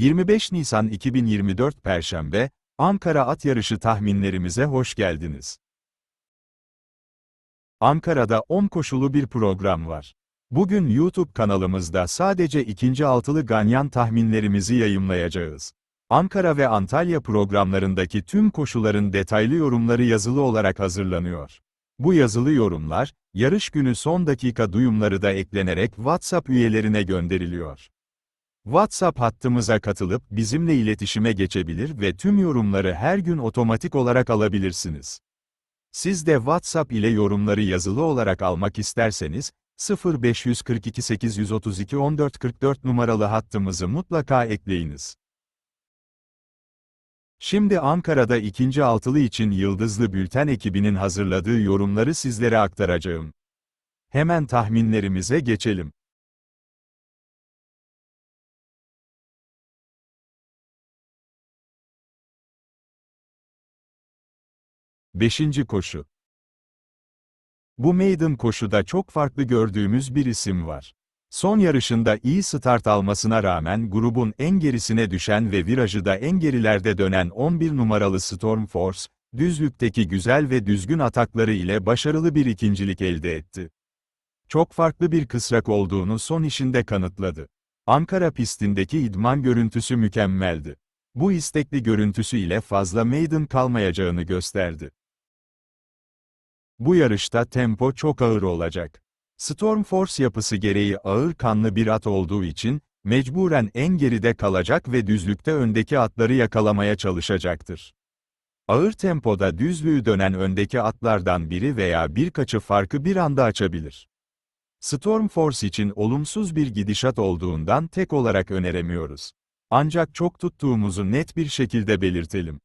25 Nisan 2024 Perşembe, Ankara At Yarışı tahminlerimize hoş geldiniz. Ankara'da 10 koşulu bir program var. Bugün YouTube kanalımızda sadece ikinci altılı ganyan tahminlerimizi yayımlayacağız. Ankara ve Antalya programlarındaki tüm koşuların detaylı yorumları yazılı olarak hazırlanıyor. Bu yazılı yorumlar, yarış günü son dakika duyumları da eklenerek WhatsApp üyelerine gönderiliyor. WhatsApp hattımıza katılıp bizimle iletişime geçebilir ve tüm yorumları her gün otomatik olarak alabilirsiniz. Siz de WhatsApp ile yorumları yazılı olarak almak isterseniz, 0542 832 1444 numaralı hattımızı mutlaka ekleyiniz. Şimdi Ankara'da ikinci altılı için Yıldızlı Bülten ekibinin hazırladığı yorumları sizlere aktaracağım. Hemen tahminlerimize geçelim. Beşinci koşu. Bu maiden koşuda çok farklı gördüğümüz bir isim var. Son yarışında iyi start almasına rağmen grubun en gerisine düşen ve virajı da en gerilerde dönen 11 numaralı Storm Force, düzlükteki güzel ve düzgün atakları ile başarılı bir ikincilik elde etti. Çok farklı bir kısrak olduğunu son işinde kanıtladı. Ankara pistindeki idman görüntüsü mükemmeldi. Bu istekli görüntüsü ile fazla maiden kalmayacağını gösterdi. Bu yarışta tempo çok ağır olacak. Storm Force yapısı gereği ağır kanlı bir at olduğu için, mecburen en geride kalacak ve düzlükte öndeki atları yakalamaya çalışacaktır. Ağır tempoda düzlüğü dönen öndeki atlardan biri veya birkaçı farkı bir anda açabilir. Storm Force için olumsuz bir gidişat olduğundan tek olarak öneremiyoruz. Ancak çok tuttuğumuzu net bir şekilde belirtelim.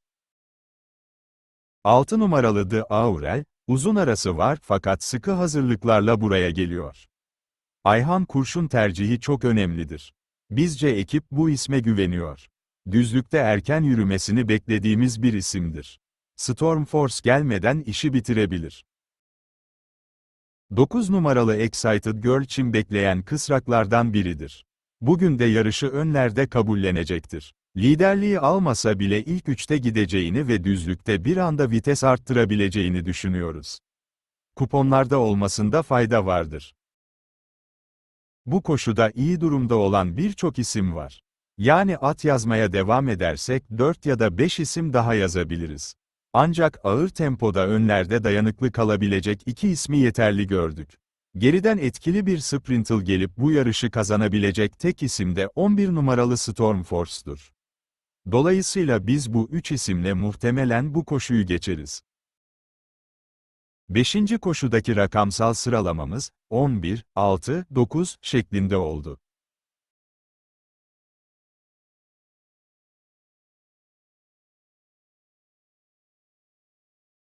6 numaralı The Aurel, Uzun arası var fakat sıkı hazırlıklarla buraya geliyor. Ayhan Kurşun tercihi çok önemlidir. Bizce ekip bu isme güveniyor. Düzlükte erken yürümesini beklediğimiz bir isimdir. Storm Force gelmeden işi bitirebilir. 9 numaralı Excited Girl için bekleyen kısraklardan biridir. Bugün de yarışı önlerde kabullenecektir. Liderliği almasa bile ilk üçte gideceğini ve düzlükte bir anda vites arttırabileceğini düşünüyoruz. Kuponlarda olmasında fayda vardır. Bu koşuda iyi durumda olan birçok isim var. Yani at yazmaya devam edersek 4 ya da 5 isim daha yazabiliriz. Ancak ağır tempoda önlerde dayanıklı kalabilecek iki ismi yeterli gördük. Geriden etkili bir sprintle gelip bu yarışı kazanabilecek tek isim de 11 numaralı Storm Force'dur. Dolayısıyla biz bu üç isimle muhtemelen bu koşuyu geçeriz. Beşinci koşudaki rakamsal sıralamamız, 11, 6, 9 şeklinde oldu.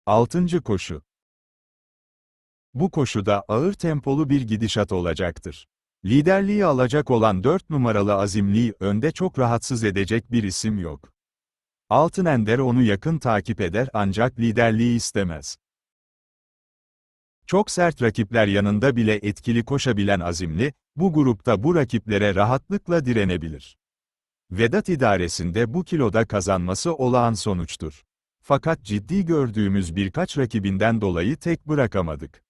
Altıncı koşu. Bu koşuda ağır tempolu bir gidişat olacaktır. Liderliği alacak olan 4 numaralı azimliği önde çok rahatsız edecek bir isim yok. Altın Ender onu yakın takip eder ancak liderliği istemez. Çok sert rakipler yanında bile etkili koşabilen azimli, bu grupta bu rakiplere rahatlıkla direnebilir. Vedat idaresinde bu kiloda kazanması olağan sonuçtur. Fakat ciddi gördüğümüz birkaç rakibinden dolayı tek bırakamadık.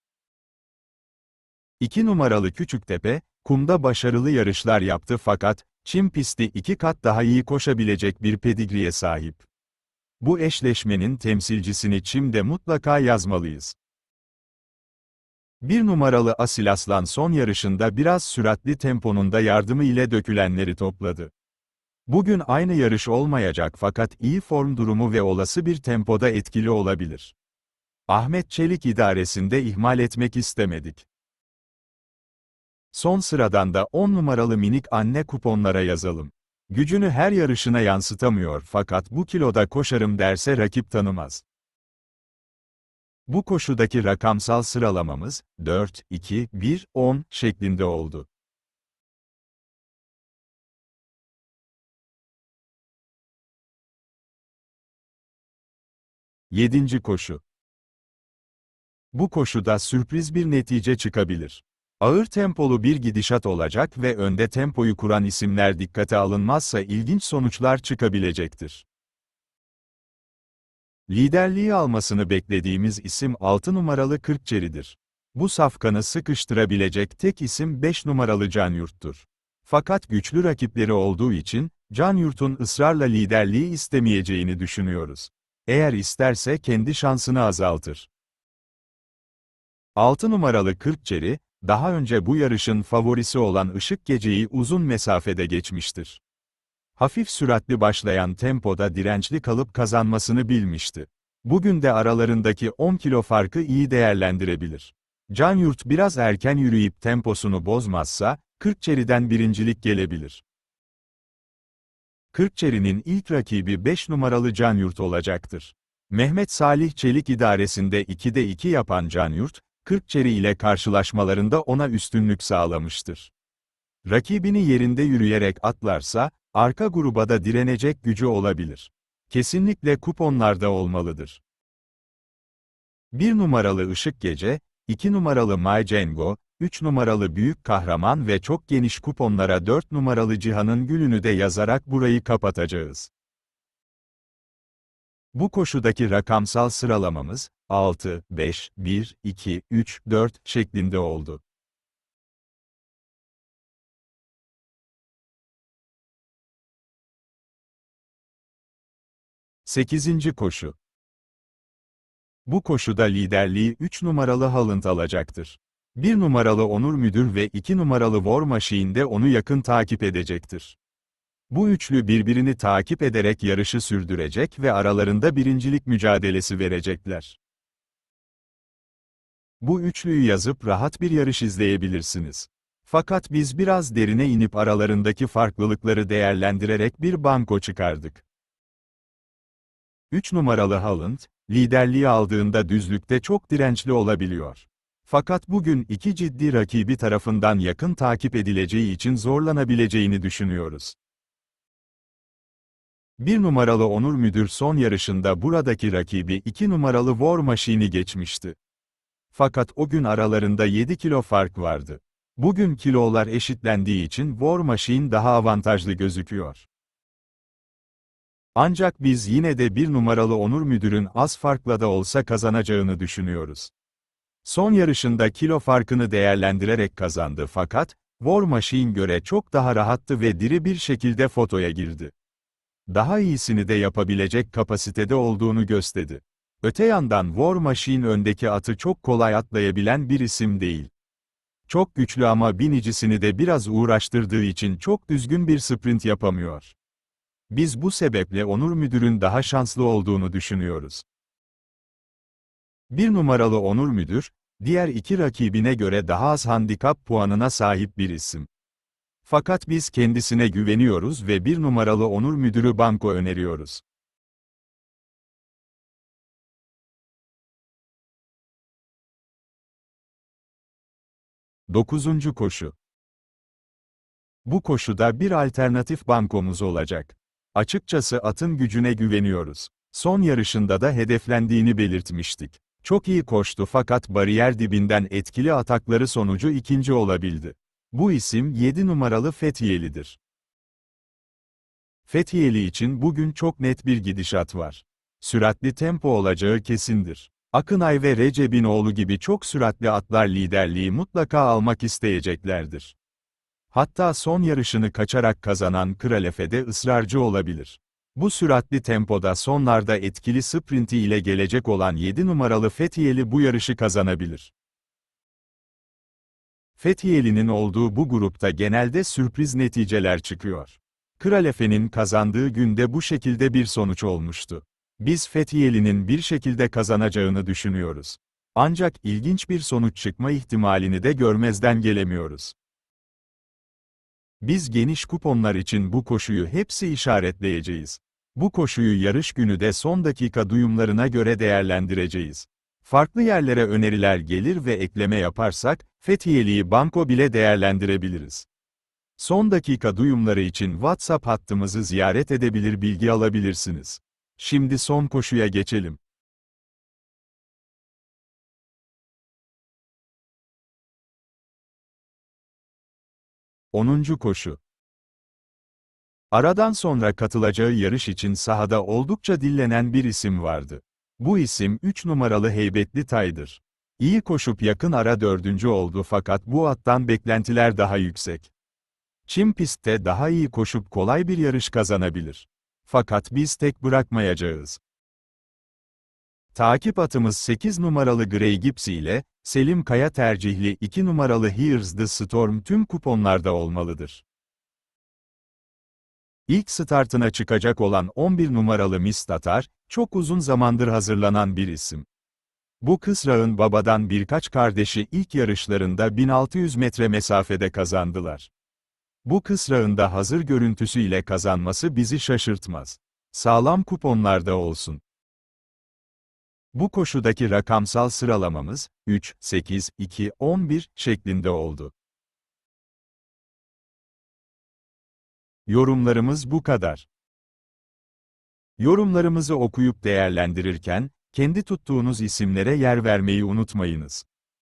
2 numaralı Küçüktepe, kumda başarılı yarışlar yaptı fakat, çim pisti iki kat daha iyi koşabilecek bir pedigriye sahip. Bu eşleşmenin temsilcisini çimde mutlaka yazmalıyız. Bir numaralı Asil Aslan son yarışında biraz süratli temponun da yardımı ile dökülenleri topladı. Bugün aynı yarış olmayacak fakat iyi form durumu ve olası bir tempoda etkili olabilir. Ahmet Çelik idaresinde ihmal etmek istemedik. Son sıradan da 10 numaralı minik anne kuponlara yazalım. Gücünü her yarışına yansıtamıyor fakat bu kiloda koşarım derse rakip tanımaz. Bu koşudaki rakamsal sıralamamız 4, 2, 1, 10 şeklinde oldu. Yedinci koşu. Bu koşuda sürpriz bir netice çıkabilir. Ağır tempolu bir gidişat olacak ve önde tempoyu kuran isimler dikkate alınmazsa ilginç sonuçlar çıkabilecektir. Liderliği almasını beklediğimiz isim 6 numaralı Kırkçeri'dir. Bu safkanı sıkıştırabilecek tek isim 5 numaralı Canyurt'tur. Fakat güçlü rakipleri olduğu için, Canyurt'un ısrarla liderliği istemeyeceğini düşünüyoruz. Eğer isterse kendi şansını azaltır. 6 numaralı Kırkçeri, daha önce bu yarışın favorisi olan Işık Gece'yi uzun mesafede geçmiştir. Hafif süratli başlayan tempoda dirençli kalıp kazanmasını bilmişti. Bugün de aralarındaki 10 kilo farkı iyi değerlendirebilir. Canyurt biraz erken yürüyüp temposunu bozmazsa, Kırkçeri'den birincilik gelebilir. Kırkçeri'nin ilk rakibi 5 numaralı Canyurt olacaktır. Mehmet Salih Çelik idaresinde 2'de 2 yapan Canyurt, Kırkçeri ile karşılaşmalarında ona üstünlük sağlamıştır. Rakibini yerinde yürüyerek atlarsa, arka gruba da direnecek gücü olabilir. Kesinlikle kuponlarda olmalıdır. 1 numaralı Işık Gece, 2 numaralı May Cengo, 3 numaralı Büyük Kahraman ve çok geniş kuponlara 4 numaralı Cihan'ın Gülünü de yazarak burayı kapatacağız. Bu koşudaki rakamsal sıralamamız, 6, 5, 1, 2, 3, 4 şeklinde oldu. Sekizinci koşu. Bu koşuda liderliği 3 numaralı Haaland alacaktır. 1 numaralı Onur Müdür ve 2 numaralı War Machine de onu yakın takip edecektir. Bu üçlü birbirini takip ederek yarışı sürdürecek ve aralarında birincilik mücadelesi verecekler. Bu üçlüyü yazıp rahat bir yarış izleyebilirsiniz. Fakat biz biraz derine inip aralarındaki farklılıkları değerlendirerek bir banko çıkardık. 3 numaralı Haaland, liderliği aldığında düzlükte çok dirençli olabiliyor. Fakat bugün iki ciddi rakibi tarafından yakın takip edileceği için zorlanabileceğini düşünüyoruz. Bir numaralı Onur Müdür son yarışında buradaki rakibi iki numaralı War Machine'i geçmişti. Fakat o gün aralarında 7 kilo fark vardı. Bugün kilolar eşitlendiği için War Machine daha avantajlı gözüküyor. Ancak biz yine de bir numaralı Onur Müdür'ün az farkla da olsa kazanacağını düşünüyoruz. Son yarışında kilo farkını değerlendirerek kazandı fakat, War Machine göre çok daha rahattı ve diri bir şekilde fotoya girdi. Daha iyisini de yapabilecek kapasitede olduğunu gösterdi. Öte yandan War Machine öndeki atı çok kolay atlayabilen bir isim değil. Çok güçlü ama binicisini de biraz uğraştırdığı için çok düzgün bir sprint yapamıyor. Biz bu sebeple Onur Müdür'ün daha şanslı olduğunu düşünüyoruz. Bir numaralı Onur Müdür, diğer iki rakibine göre daha az handikap puanına sahip bir isim. Fakat biz kendisine güveniyoruz ve bir numaralı Onur Müdürü banko öneriyoruz. Dokuzuncu koşu. Bu koşuda bir alternatif bankomuz olacak. Açıkçası atın gücüne güveniyoruz. Son yarışında da hedeflendiğini belirtmiştik. Çok iyi koştu fakat bariyer dibinden etkili atakları sonucu ikinci olabildi. Bu isim 7 numaralı Fethiyeli'dir. Fethiyeli için bugün çok net bir gidişat var. Süratli tempo olacağı kesindir. Akınay ve Recep'inoğlu gibi çok süratli atlar liderliği mutlaka almak isteyeceklerdir. Hatta son yarışını kaçarak kazanan Kralefe de ısrarcı olabilir. Bu süratli tempoda sonlarda etkili sprinti ile gelecek olan 7 numaralı Fethiyeli bu yarışı kazanabilir. Fethiyeli'nin olduğu bu grupta genelde sürpriz neticeler çıkıyor. Kralefe'nin kazandığı günde bu şekilde bir sonuç olmuştu. Biz Fethiyeli'nin bir şekilde kazanacağını düşünüyoruz. Ancak ilginç bir sonuç çıkma ihtimalini de görmezden gelemiyoruz. Biz geniş kuponlar için bu koşuyu hepsi işaretleyeceğiz. Bu koşuyu yarış günü de son dakika duyumlarına göre değerlendireceğiz. Farklı yerlere öneriler gelir ve ekleme yaparsak, Fethiyeli'yi banko bile değerlendirebiliriz. Son dakika duyumları için WhatsApp hattımızı ziyaret edebilir bilgi alabilirsiniz. Şimdi son koşuya geçelim. 10. koşu. Aradan sonra katılacağı yarış için sahada oldukça dillenen bir isim vardı. Bu isim 3 numaralı Heybetli Tay'dır. İyi koşup yakın ara dördüncü oldu fakat bu attan beklentiler daha yüksek. Çim pistte daha iyi koşup kolay bir yarış kazanabilir. Fakat biz tek bırakmayacağız. Takip atımız 8 numaralı Grey Gipsy ile, Selim Kaya tercihli 2 numaralı Here's the Storm tüm kuponlarda olmalıdır. İlk startına çıkacak olan 11 numaralı Miss Tatar, çok uzun zamandır hazırlanan bir isim. Bu kısrağın babadan birkaç kardeşi ilk yarışlarında 1600 metre mesafede kazandılar. Bu kısrağın da hazır görüntüsüyle kazanması bizi şaşırtmaz. Sağlam kuponlarda olsun. Bu koşudaki rakamsal sıralamamız, 3, 8, 2, 11 şeklinde oldu. Yorumlarımız bu kadar. Yorumlarımızı okuyup değerlendirirken, kendi tuttuğunuz isimlere yer vermeyi unutmayınız.